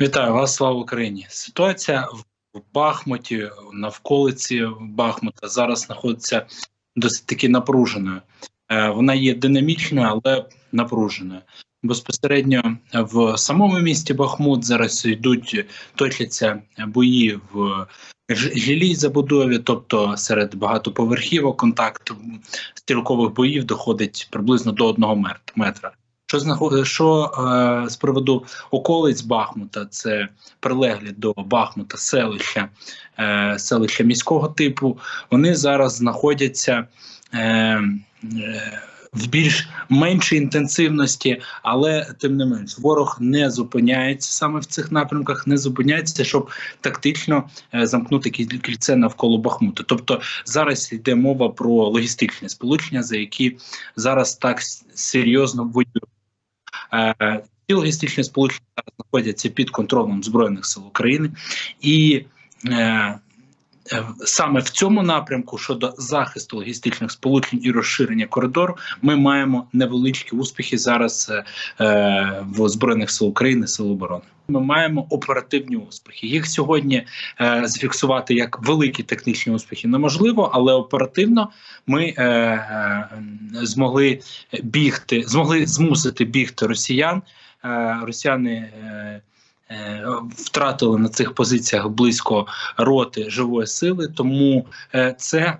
Вітаю вас, слава Україні! Ситуація в Бахмуті, навколиці Бахмута зараз знаходиться досить таки напруженою. Е, Вона є динамічною, але напруженою. Безпосередньо в самому місті Бахмут зараз йдуть точаться бої в жилій забудові, тобто серед багатоповерхівок контакт стрілкових боїв доходить приблизно до одного метра. Що знаход... що е, з приводу околиць Бахмута, це прилеглі до Бахмута селища, е, селища міського типу. Вони зараз знаходяться е, е, в більш меншій інтенсивності, але тим не менш, ворог не зупиняється саме в цих напрямках, не зупиняється, щоб тактично е, замкнути кіль- кільце навколо Бахмута. Тобто зараз йде мова про логістичні сполучення, за які зараз так серйозно воюють. Е, Ці логістичні сполучення знаходяться під контролем Збройних сил України, і е, е, саме в цьому напрямку щодо захисту логістичних сполучень і розширення коридору, ми маємо невеличкі успіхи зараз е, е, в Збройних сил України, Сил оборони. Ми маємо оперативні успіхи. Їх сьогодні е, зафіксувати як великі технічні успіхи неможливо, але оперативно ми е, е, змогли бігти, змогли змусити бігти росіян. Е, Росіяни е, е, втратили на цих позиціях близько роти живої сили, тому е, це.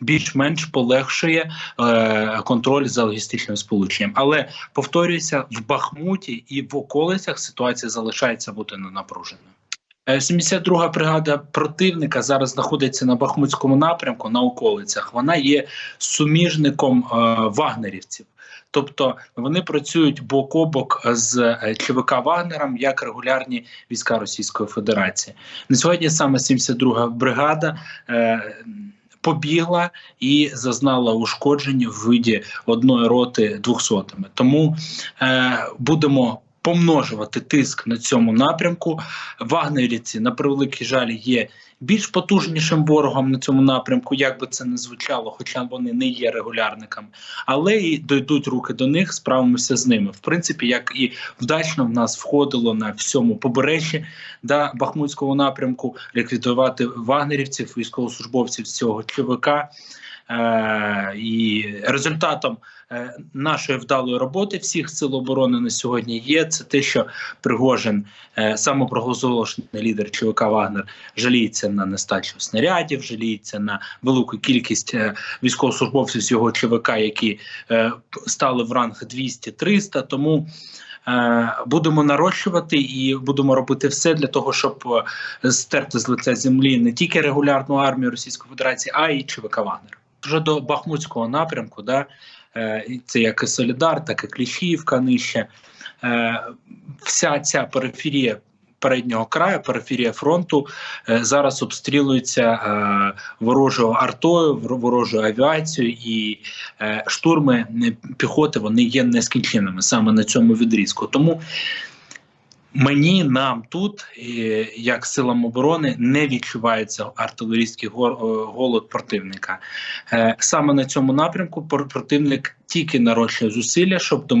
Більш-менш полегшує е, контроль за логістичним сполученням, але повторююся, в Бахмуті і в околицях ситуація залишається бути напруженою. Е, 72-га бригада противника зараз знаходиться на Бахмутському напрямку на околицях. Вона є суміжником е, вагнерівців. Тобто вони працюють бок о бок з е, ЧВК Вагнером як регулярні війська Російської Федерації. На сьогодні саме 72-га бригада е, побігла і зазнала ушкоджень в виді одної роти двохсотими. Тому е, будемо помножувати тиск на цьому напрямку. Вагнерівці, на превеликий жаль, є більш потужнішим ворогом на цьому напрямку, як би це не звучало, хоча вони не є регулярниками, але і дойдуть руки до них, справимося з ними. В принципі, як і вдачно в нас входило на всьому побережжі да, Бахмутського напрямку ліквідувати вагнерівців, військовослужбовців з цього ЧВК. Е, і результатом е, нашої вдалої роботи всіх сил оборони на сьогодні є це те, що Пригожин, е, самопроголошений лідер ЧВК Вагнер, жаліється на нестачу снарядів, жаліється на велику кількість військовослужбовців з його ЧВК, які стали в ранг 200-300, Тому будемо нарощувати і будемо робити все для того, щоб стерти з лиця землі не тільки регулярну армію Російської Федерації, а й ЧВК Вагнер. Вже до Бахмутського напрямку, да, е, це як і Солідар, так і Кліщівка нижче. Е, вся ця периферія переднього краю, периферія фронту е, зараз обстрілюється ворожою артою, ворожою авіацією, і штурми піхоти вони є нескінченними саме на цьому відрізку. Тому Мені нам тут, як силам оборони, не відчувається артилерійський е, голод противника. Е, Саме на цьому напрямку противник тільки нарощує зусилля, щоб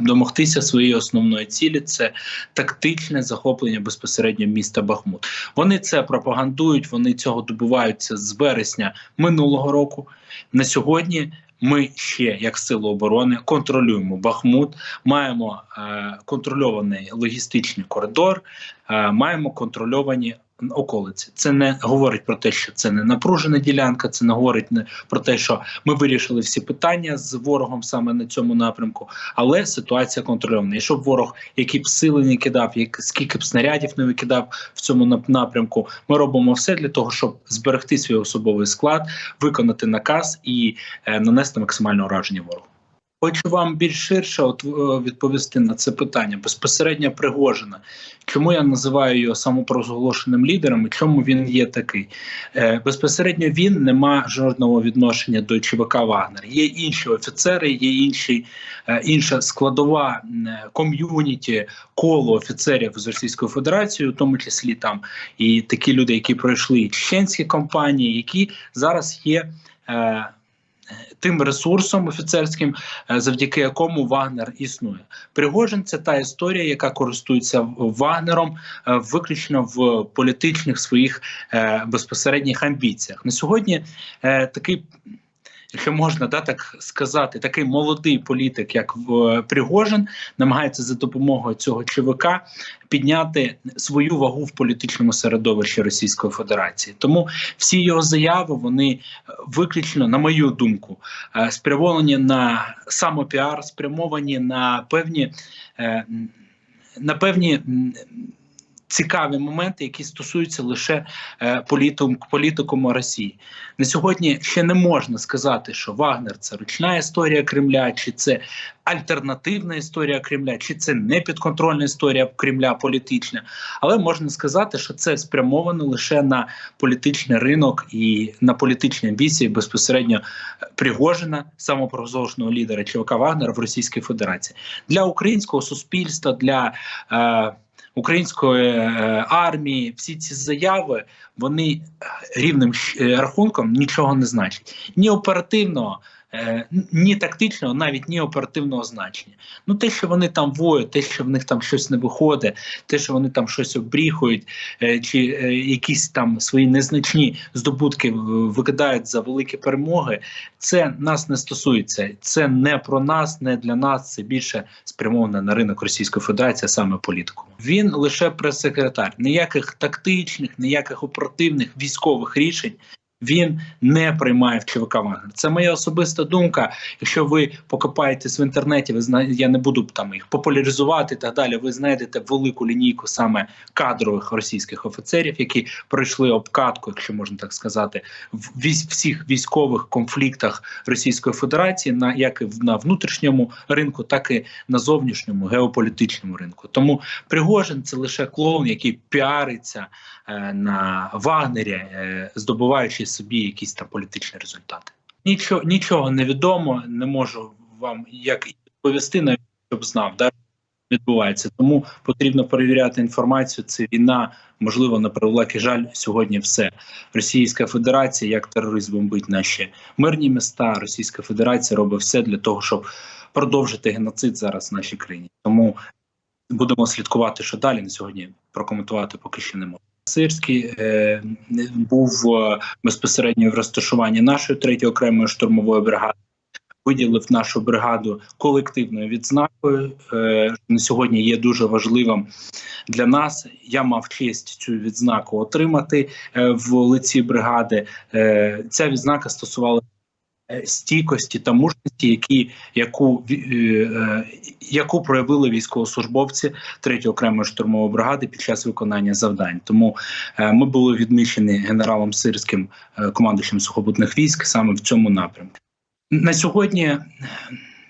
домогтися своєї основної цілі. Це тактичне захоплення безпосередньо міста Бахмут. Вони це пропагандують, вони цього добиваються з вересня минулого року. На сьогодні ми ще, як сили оборони, контролюємо Бахмут, маємо е, контрольований логістичний коридор, е, маємо контрольовані околиці. Це не говорить про те, що це не напружена ділянка, це не говорить не про те, що ми вирішили всі питання з ворогом саме на цьому напрямку, але ситуація контрольована. І щоб ворог, які б сили не кидав, як скільки б снарядів не викидав в цьому напрямку, ми робимо все для того, щоб зберегти свій особовий склад, виконати наказ і е, нанести максимальне ураження ворогу. Хочу вам більш ширше от, е, відповісти на це питання. Безпосередньо Пригожина. Чому я називаю його самопроголошеним лідером і чому він є такий? Е, безпосередньо він не має жодного відношення до ЧВК Вагнер. Є інші офіцери, є інші, е, інша складова ком'юніті, коло офіцерів з Російською Федерацією, в тому числі там і такі люди, які пройшли чеченські кампанії, які зараз є. Тим ресурсом офіцерським, е, завдяки якому Вагнер існує. Пригожин це та історія, яка користується Вагнером е, виключно в політичних своїх е, безпосередніх амбіціях. На сьогодні такий. Якщо можна да, так сказати, такий молодий політик, як Пригожин, намагається за допомогою цього ЧВК підняти свою вагу в політичному середовищі Російської Федерації. Тому всі його заяви вони е, виключно, на мою думку, е, спрямовані на самопіар, спрямовані на певні е, на певні цікаві моменти, які стосуються лише е, політикум, політикуму Росії. На сьогодні ще не можна сказати, що Вагнер це ручна історія Кремля, чи це альтернативна історія Кремля, чи це непідконтрольна історія Кремля політична. Але можна сказати, що це спрямовано лише на політичний ринок і на політичні амбіції безпосередньо Пригожина, самопрозорожного лідера ЧВК Вагнера в Російській Федерації для українського суспільства. для е, української е, армії, всі ці заяви вони рівним е, рахунком нічого не значать ні оперативного. Е, ні тактичного, навіть ні оперативного значення. Ну те, що вони там воють, те, що в них там щось не виходить, те, що вони там щось обріхують, е, чи е, якісь там свої незначні здобутки викидають за великі перемоги, це нас не стосується. Це не про нас, не для нас. Це більше спрямовано на ринок Російської Федерації, саме політику. Він лише прес-секретар, ніяких тактичних, ніяких оперативних військових рішень він не приймає в ЧВК Вагнер. Це моя особиста думка. Якщо ви покопаєтесь в інтернеті, ви знаєте, я не буду там їх популяризувати і так далі. Ви знайдете велику лінійку саме кадрових російських офіцерів, які пройшли обкатку, якщо можна так сказати, в всіх військових конфліктах Російської Федерації, на як і на внутрішньому ринку, так і на зовнішньому геополітичному ринку. Тому Пригожин це лише клоун, який піариться е, на Вагнері, е, здобуваючи собі якісь там політичні результати. Нічого нічого не відомо, не можу вам як відповісти, навіть щоб знав, да, відбувається. Тому потрібно перевіряти інформацію. Це війна, можливо, на превеликий жаль, сьогодні все. Російська Федерація як терорист бомбить наші мирні міста. Російська Федерація робить все для того, щоб продовжити геноцид зараз в нашій країні. Тому будемо слідкувати, що далі на сьогодні прокоментувати поки що не можу. Сирський е, був е, безпосередньо в розташуванні нашої третьої окремої штурмової бригади. Виділив нашу бригаду колективною відзнакою. Е, на сьогодні є дуже важливим для нас. Я мав честь цю відзнаку отримати е, в лиці бригади. Ця відзнака стосувалася стійкості та мужності, які яку е, е, яку проявили військовослужбовці 3-ї окремої штурмової бригади під час виконання завдань. Тому ми були відмічені генералом Сирським командуючим сухопутних військ саме в цьому напрямку. На сьогодні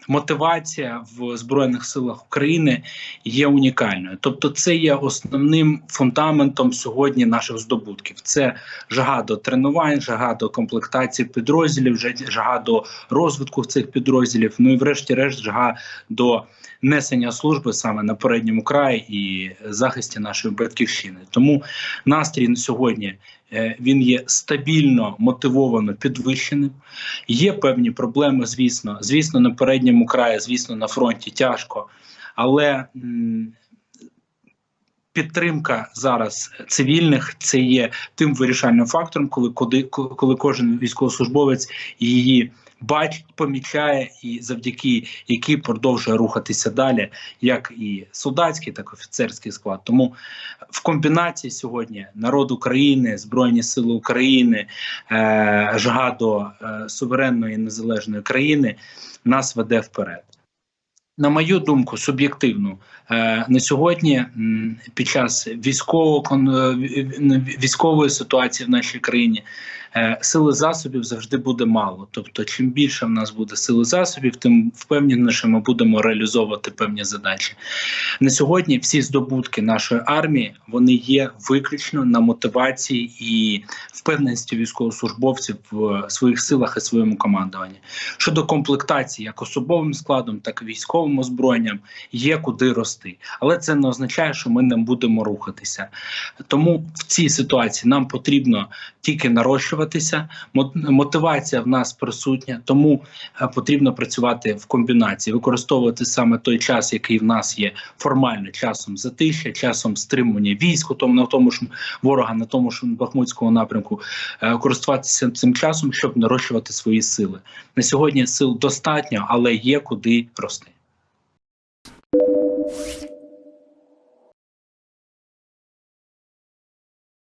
мотивація в збройних силах України є унікальною. Тобто, це є основним фундаментом сьогодні наших здобутків. Це жага до тренувань, жага до комплектації підрозділів, жага до розвитку цих підрозділів. Ну і, врешті-решт, жага до несення служби саме на передньому краї і захисті нашої батьківщини. Тому настрій на сьогодні він є стабільно мотивовано підвищеним. Є певні проблеми, звісно. Звісно, на передньому краї, звісно, на фронті тяжко, але підтримка зараз цивільних це є тим вирішальним фактором, коли коли, коли кожен військовослужбовець її бачить, помічає і завдяки якій продовжує рухатися далі, як і солдатський, так і офіцерський склад. Тому в комбінації сьогодні народ України, Збройні Сили України, е, жага до е, суверенної незалежної країни нас веде вперед. На мою думку, суб'єктивну е, на сьогодні під час військового е, військової ситуації в нашій країні сили засобів завжди буде мало. Тобто, чим більше в нас буде сили засобів, тим впевненіше ми будемо реалізовувати певні задачі. На сьогодні всі здобутки нашої армії вони є виключно на мотивації і впевненості військовослужбовців в своїх силах і своєму командуванні. Щодо комплектації, як особовим складом, так і військовим озброєнням, є куди рости, але це не означає, що ми не будемо рухатися. Тому в цій ситуації нам потрібно тільки нарощувати нарощуватися. Мотивація в нас присутня, тому е, потрібно працювати в комбінації, використовувати саме той час, який в нас є формально часом затища, часом стримування військ, тому на тому ж ворога, на тому ж Бахмутському напрямку, е, користуватися цим часом, щоб нарощувати свої сили. На сьогодні сил достатньо, але є куди рости.